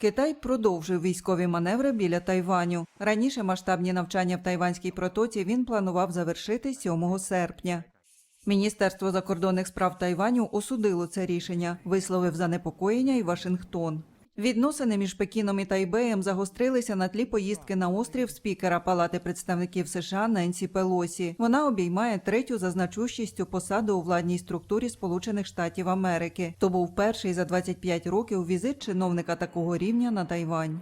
Китай продовжив військові маневри біля Тайваню. Раніше масштабні навчання в Тайванській протоці він планував завершити 7 серпня. Міністерство закордонних справ Тайваню осудило це рішення, висловив занепокоєння і Вашингтон. Відносини між Пекіном і Тайбеєм загострилися на тлі поїздки на острів спікера Палати представників США Ненсі Пелосі. Вона обіймає третю за значущістю посаду у владній структурі Сполучених Штатів Америки. То був перший за 25 років візит чиновника такого рівня на Тайвань.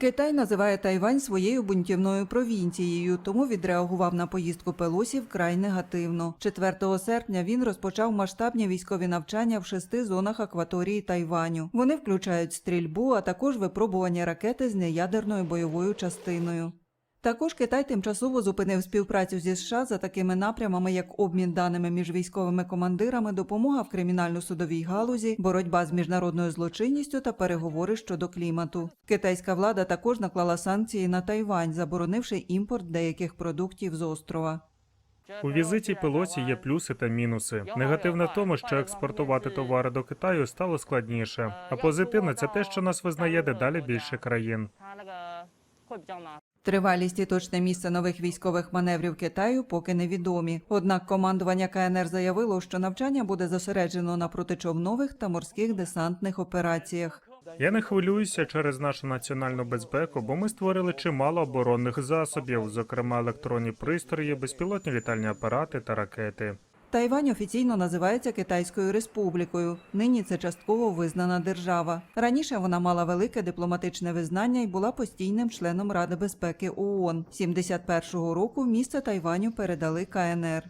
Китай називає Тайвань своєю бунтівною провінцією, тому відреагував на поїздку Пелосі вкрай негативно. 4 серпня він розпочав масштабні військові навчання в шести зонах акваторії Тайваню. Вони включають стрільбу, а також випробування ракети з неядерною бойовою частиною. Також Китай тимчасово зупинив співпрацю зі США за такими напрямами, як обмін даними між військовими командирами, допомога в кримінально-судовій галузі, боротьба з міжнародною злочинністю та переговори щодо клімату. Китайська влада також наклала санкції на Тайвань, заборонивши імпорт деяких продуктів з острова. У візиті Пелосі є плюси та мінуси. Негативне в тому, що експортувати товари до Китаю стало складніше. А позитивне це те, що нас визнає дедалі більше країн. Тривалість і точне місце нових військових маневрів Китаю поки невідомі. Однак командування КНР заявило, що навчання буде зосереджено на протичовнових та морських десантних операціях. Я не хвилююся через нашу національну безпеку, бо ми створили чимало оборонних засобів, зокрема електронні пристрої, безпілотні літальні апарати та ракети. Тайвань офіційно називається Китайською республікою. Нині це частково визнана держава. Раніше вона мала велике дипломатичне визнання і була постійним членом Ради безпеки ООН. 71-го року місце Тайваню передали КНР.